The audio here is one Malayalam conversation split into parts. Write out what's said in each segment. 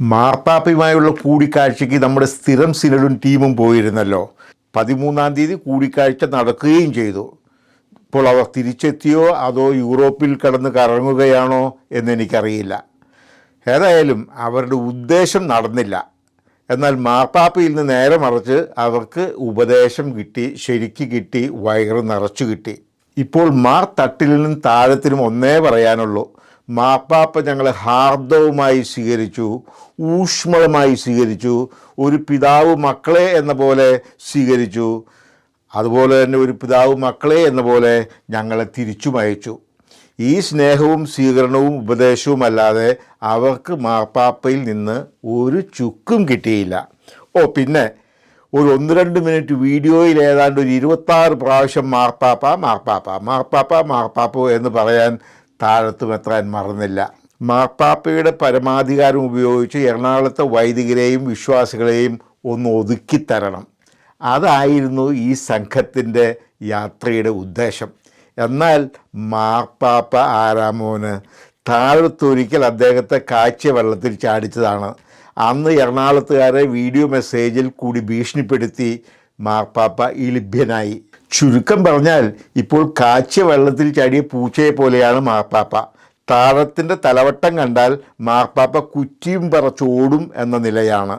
മാർപ്പാപ്പയുമായുള്ള കൂടിക്കാഴ്ചയ്ക്ക് നമ്മുടെ സ്ഥിരം സിനഡും ടീമും പോയിരുന്നല്ലോ. പതിമൂന്നാം തീയതി കൂടിക്കാഴ്ച നടക്കുകയും ചെയ്തു. ഇപ്പോൾ അവർ തിരിച്ചെത്തിയോ അതോ യൂറോപ്പിൽ കടന്ന് കറങ്ങുകയാണോ എന്നെനിക്കറിയില്ല ഏതായാലും അവരുടെ ഉദ്ദേശം നടന്നില്ല. എന്നാൽ മാർപ്പാപ്പയിൽ നിന്ന് നേരെ മറിച്ച് അവർക്ക് ഉപദേശം കിട്ടി ശരിക്ക് കിട്ടി വയറ് നിറച്ചു കിട്ടി. ഇപ്പോൾ മാർ തട്ടിലിനും താഴത്തിനും ഒന്നേ പറയാനുള്ളൂ. മാർപ്പാപ്പ ഞങ്ങളെ ഹാർദവുമായി സ്വീകരിച്ചു ഊഷ്മളമായി സ്വീകരിച്ചു ഒരു പിതാവ് മക്കളെ എന്ന പോലെ സ്വീകരിച്ചു അതുപോലെ തന്നെ ഒരു പിതാവ് മക്കളെ എന്ന പോലെ ഞങ്ങളെ തിരിച്ചും അയച്ചു. ഈ സ്നേഹവും സ്വീകരണവും ഉപദേശവും അല്ലാതെ അവർക്ക് മാർപ്പാപ്പയിൽ നിന്ന് ഒരു ചുക്കും കിട്ടിയില്ല. ഓ പിന്നെ ഒരു ഒന്ന് രണ്ട് മിനിറ്റ് വീഡിയോയിൽ ഏതാണ്ട് ഒരു ഇരുപത്താറ് പ്രാവശ്യം മാർപ്പാപ്പ മാർപ്പാപ്പ മാർപ്പാപ്പ മാർപ്പാപ്പോ എന്ന് പറയാൻ താഴത്തും മറന്നില്ല. മാർപ്പാപ്പയുടെ പരമാധികാരം ഉപയോഗിച്ച് എറണാകുളത്തെ വൈദികരെയും വിശ്വാസികളെയും ഒന്ന് ഒതുക്കിത്തരണം. അതായിരുന്നു ഈ സംഘത്തിന്റെ യാത്രയുടെ ഉദ്ദേശം. എന്നാൽ മാർപ്പാപ്പ ആരാമോന് താഴത്തൊരിക്കൽ അദ്ദേഹത്തെ കാഴ്ച വെള്ളത്തിൽ ചാടിച്ചതാണ്. അന്ന് എറണാകുളത്തുകാരെ വീഡിയോ മെസ്സേജിൽ കൂടി ഭീഷണിപ്പെടുത്തി മാർപ്പാപ്പ ഈ ലഭ്യനായി ചുരുക്കം പറഞ്ഞാൽ ഇപ്പോൾ കാച്ചിയ വെള്ളത്തിൽ ചാടിയ പൂച്ചയെ പോലെയാണ് മാർപ്പാപ്പ. താഴത്തിന്റെ തലവട്ടം കണ്ടാൽ മാർപ്പാപ്പ കുറ്റിയും പറച്ചോടും എന്ന നിലയാണ്.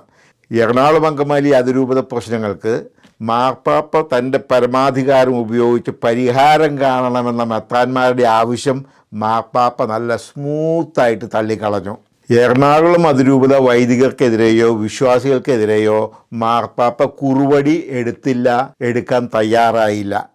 എറണാകുളം അങ്കമാലി അതിരൂപത പ്രശ്നങ്ങൾക്ക് മാർപ്പാപ്പ തന്റെ പരമാധികാരം ഉപയോഗിച്ച് പരിഹാരം കാണണമെന്ന മെത്രാന്മാരുടെ ആവശ്യം മാർപ്പാപ്പ നല്ല സ്മൂത്തായിട്ട് തള്ളിക്കളഞ്ഞു. എറണാകുളം അതിരൂപത വൈദികർക്കെതിരെയോ വിശ്വാസികൾക്കെതിരെയോ മാർപ്പാപ്പ കുറുവടി എടുത്തില്ല എടുക്കാൻ തയ്യാറായില്ല.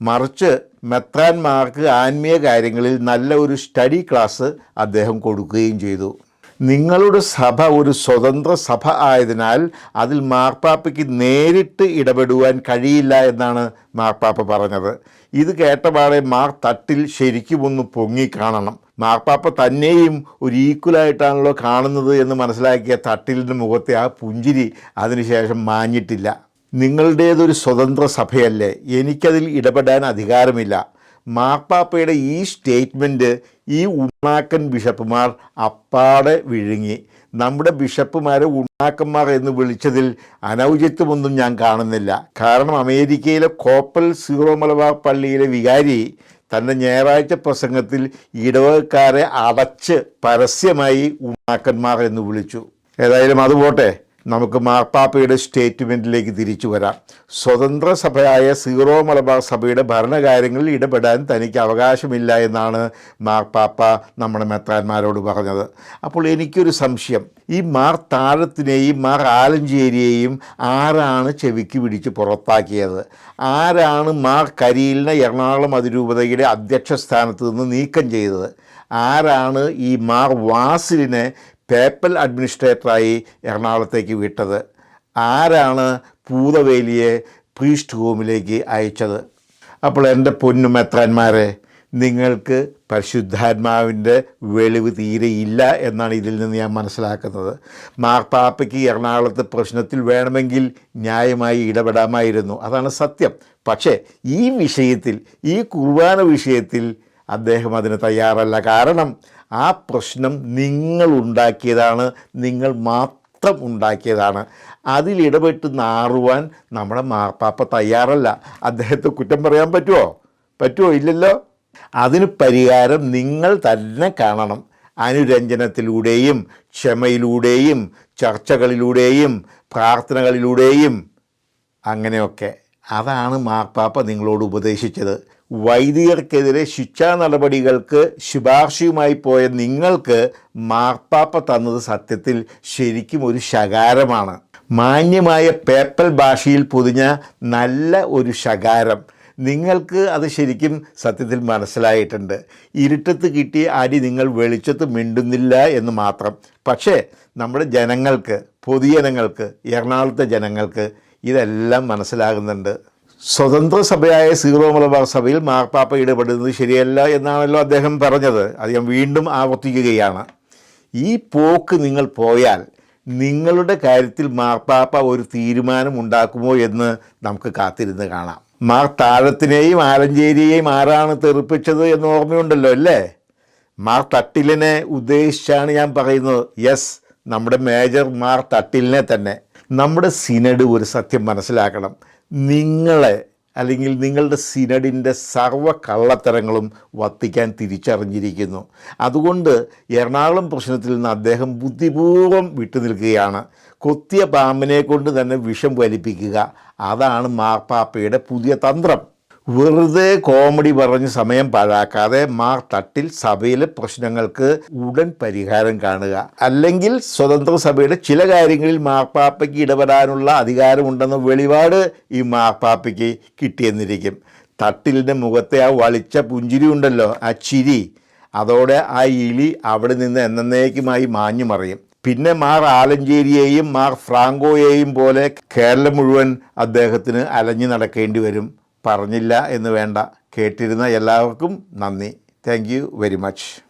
മറിച്ച് മെത്രാൻമാർക്ക് ആത്മീയ കാര്യങ്ങളിൽ നല്ല ഒരു സ്റ്റഡി ക്ലാസ് അദ്ദേഹം കൊടുക്കുകയും ചെയ്തു. നിങ്ങളുടെ സഭ ഒരു സ്വതന്ത്ര സഭ ആയതിനാൽ അതിൽ മാർപ്പാപ്പയ്ക്ക് നേരിട്ട് ഇടപെടുവാൻ കഴിയില്ല എന്നാണ് മാർപ്പാപ്പ പറഞ്ഞത്. ഇത് കേട്ടപാടെ മാർ തട്ടിൽ ശരിക്കും ഒന്ന് പൊങ്ങിക്കാണണം. മാർപ്പാപ്പ തന്നെയും ഒരു ഈക്വലായിട്ടാണല്ലോ കാണുന്നത് എന്ന് മനസ്സിലാക്കിയ തട്ടിലിന്റെ മുഖത്തെ ആ പുഞ്ചിരി അതിനുശേഷം മാഞ്ഞിട്ടില്ല. നിങ്ങളുടേതൊരു സ്വതന്ത്ര സഭയല്ലേ? എനിക്കതിൽ ഇടപെടാൻ അധികാരമില്ല. മാർപ്പാപ്പയുടെ ഈ സ്റ്റേറ്റ്മെന്റ് ഈ ഉണ്ണാക്കൻ ബിഷപ്പുമാർ അപ്പാടെ വിഴുങ്ങി. നമ്മുടെ ബിഷപ്പുമാരെ ഉണ്ണാക്കന്മാർ എന്ന് വിളിച്ചതിൽ അനൗചിത്വമൊന്നും ഞാൻ കാണുന്നില്ല. കാരണം അമേരിക്കയിലെ കോപ്പൽ സീറോ മലബാർ പള്ളിയിലെ വികാരി തന്റെ ഞായറാഴ്ച പ്രസംഗത്തിൽ ഇടവകക്കാരെ അടച്ച് പരസ്യമായി ഉണാക്കന്മാർ എന്ന് വിളിച്ചു. ഏതായാലും അത് പോട്ടെ. നമുക്ക് മാർപ്പാപ്പയുടെ സ്റ്റേറ്റ്മെന്റിലേക്ക് തിരിച്ചു വരാം. സ്വതന്ത്ര സഭയായ സീറോ മലബാർ സഭയുടെ ഭരണകാര്യങ്ങളിൽ ഇടപെടാൻ തനിക്ക് അവകാശമില്ല എന്നാണ് മാർപ്പാപ്പ നമ്മുടെ മെത്രാന്മാരോട് പറഞ്ഞത്. അപ്പോൾ എനിക്കൊരു സംശയം. ഈ മാർ താഴത്തിനെയും മാർ ആലഞ്ചേരിയെയും ആരാണ് ചെവിക്ക് പിടിച്ച് പുറത്താക്കിയത്? ആരാണ് മാർ കരിയിലിനെ എറണാകുളം അതിരൂപതയുടെ അധ്യക്ഷ സ്ഥാനത്ത് നിന്ന് നീക്കം ചെയ്തത്? ആരാണ് ഈ മാർ വാസിലിനെ പേപ്പൽ അഡ്മിനിസ്ട്രേറ്ററായി എറണാകുളത്തേക്ക് വിട്ടത്. ആരാണ് പൂതവേലിയെ പ്രീസ്റ്റ് ഹോമിലേക്ക് അയച്ചത്? അപ്പോൾ എന്റെ പൊന്നു മെത്രാന്മാരെ നിങ്ങൾക്ക് പരിശുദ്ധാത്മാവിന്റെ വെളിവ് തീരെ ഇല്ല എന്നാണ് ഇതിൽ നിന്ന് ഞാൻ മനസ്സിലാക്കുന്നത്. മാർപ്പാപ്പയ്ക്ക് എറണാകുളത്തെ പ്രശ്നത്തിൽ വേണമെങ്കിൽ ന്യായമായി ഇടപെടാമായിരുന്നു. അതാണ് സത്യം. പക്ഷേ ഈ വിഷയത്തിൽ ഈ കുർബാന വിഷയത്തിൽ അദ്ദേഹം അതിന് തയ്യാറല്ല. കാരണം ആ പ്രശ്നം നിങ്ങൾ ഉണ്ടാക്കിയതാണ് നിങ്ങൾ മാത്രം ഉണ്ടാക്കിയതാണ്. അതിലിടപെട്ട് നാറുവാൻ നമ്മുടെ മാർപ്പാപ്പ തയ്യാറല്ല. അദ്ദേഹത്തെ കുറ്റം പറയാൻ പറ്റുമോ പറ്റുമോ ഇല്ലല്ലോ. അതിന് പരിഹാരം നിങ്ങൾ തന്നെ കാണണം. അനുരഞ്ജനത്തിലൂടെയും ക്ഷമയിലൂടെയും ചർച്ചകളിലൂടെയും പ്രാർത്ഥനകളിലൂടെയും അങ്ങനെയൊക്കെ. അതാണ് മാർപ്പാപ്പ നിങ്ങളോട് ഉപദേശിച്ചത്. വൈദികർക്കെതിരെ ശിക്ഷാ നടപടികൾക്ക് ശുപാർശയുമായി പോയ നിങ്ങൾക്ക് മാർപ്പാപ്പ തന്നത് സത്യത്തിൽ ശരിക്കും ഒരു ശകാരമാണ്. മാന്യമായ പേപ്പൽ ഭാഷയിൽ പൊതിഞ്ഞ നല്ല ഒരു ശകാരം. നിങ്ങൾക്ക് അത് ശരിക്കും സത്യത്തിൽ മനസ്സിലായിട്ടുണ്ട്. ഇരുട്ടത്ത് കിട്ടി അരി നിങ്ങൾ വെളിച്ചത്ത് മിണ്ടുന്നില്ല എന്ന് മാത്രം. പക്ഷേ നമ്മുടെ ജനങ്ങൾക്ക് പൊതുജനങ്ങൾക്ക് എറണാകുളത്തെ ജനങ്ങൾക്ക് ഇതെല്ലാം മനസ്സിലാകുന്നുണ്ട്. സ്വതന്ത്ര സഭയായ സീറോ മലബാർ സഭയിൽ മാർപ്പാപ്പ ഇടപെടുന്നത് ശരിയല്ല എന്നാണല്ലോ അദ്ദേഹം പറഞ്ഞത്. അത് ഞാൻ വീണ്ടും ആവർത്തിക്കുകയാണ്. ഈ പോക്ക് നിങ്ങൾ പോയാൽ നിങ്ങളുടെ കാര്യത്തിൽ മാർപ്പാപ്പ ഒരു തീരുമാനം ഉണ്ടാക്കുമോ എന്ന് നമുക്ക് കാത്തിരുന്ന് കാണാം. മാർ താഴത്തിനെയും ആലഞ്ചേരിയെയും ആരാണ് തെറിപ്പിച്ചത് എന്ന് ഓർമ്മയുണ്ടല്ലോ അല്ലേ? മാർ തട്ടിലിനെ ഉദ്ദേശിച്ചാണ് ഞാൻ പറയുന്നത്. യെസ് നമ്മുടെ മേജർ മാർ തട്ടിലിനെ തന്നെ. നമ്മുടെ സിനഡ് ഒരു സത്യം മനസ്സിലാക്കണം. നിങ്ങളെ അല്ലെങ്കിൽ നിങ്ങളുടെ സിനഡിന്റെ സർവ കള്ളത്തരങ്ങളും വത്തിക്കാൻ തിരിച്ചറിഞ്ഞിരിക്കുന്നു. അതുകൊണ്ട് എറണാകുളം പ്രശ്നത്തിൽ നിന്ന് അദ്ദേഹം ബുദ്ധിപൂർവം വിട്ടുനിൽക്കുകയാണ്. കൊത്തിയ പാമ്പിനെ കൊണ്ട് തന്നെ വിഷം വലിപ്പിക്കുക. അതാണ് മാർപ്പാപ്പയുടെ പുതിയ തന്ത്രം. വെറുതെ കോമഡി പറഞ്ഞ് സമയം പാഴാക്കാതെ മാർ തട്ടിൽ സഭയിലെ പ്രശ്നങ്ങൾക്ക് ഉടൻ പരിഹാരം കാണുക. അല്ലെങ്കിൽ സ്വതന്ത്ര സഭയുടെ ചില കാര്യങ്ങളിൽ മാർപ്പാപ്പയ്ക്ക് ഇടപെടാനുള്ള അധികാരമുണ്ടെന്ന വെളിപാട് ഈ മാർപ്പാപ്പയ്ക്ക് കിട്ടിയെന്നിരിക്കും. തട്ടിലിന്റെ മുഖത്തെ ആ വളിച്ച പുഞ്ചിരി ഉണ്ടല്ലോ ആ ചിരി. അതോടെ ആ ഇലി അവിടെ നിന്ന് എന്നേക്കുമായി മാഞ്ഞു മറിയും. പിന്നെ മാർ ആലഞ്ചേരിയെയും മാർ ഫ്രാങ്കോയെയും പോലെ കേരളം മുഴുവൻ അദ്ദേഹത്തിന് അലഞ്ഞു നടക്കേണ്ടി വരും. പറഞ്ഞില്ല എന്ന് വേണ്ട. കേട്ടിരുന്ന എല്ലാവർക്കും നന്ദി. Thank very much